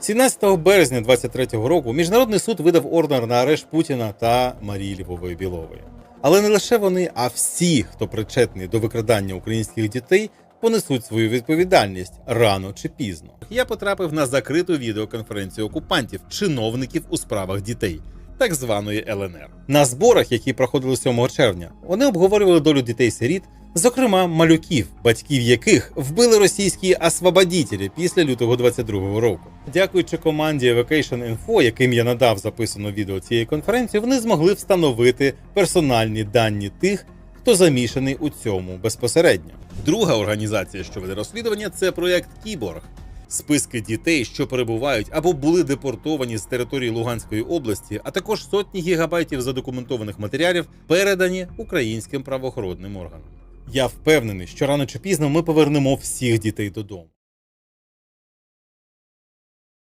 17 березня 23-го року міжнародний суд видав ордер на арешт Путіна та Марії Львової Білової. Але не лише вони, а всі, хто причетний до викрадання українських дітей, понесуть свою відповідальність рано чи пізно. Я потрапив на закриту відеоконференцію окупантів, чиновників у справах дітей, так званої ЛНР. На зборах, які проходили 7 червня, вони обговорювали долю дітей-сиріт, зокрема малюків, батьків яких вбили російські освободітелі після лютого 22-го року. Дякуючи команді Evacation Info, яким я надав записано відео цієї конференції, вони змогли встановити персональні дані тих, хто замішаний у цьому безпосередньо. Друга організація, що веде розслідування, це проект Кіборг. Списки дітей, що перебувають або були депортовані з території Луганської області, а також сотні гігабайтів задокументованих матеріалів передані українським правоохоронним органам. Я впевнений, що рано чи пізно ми повернемо всіх дітей додому.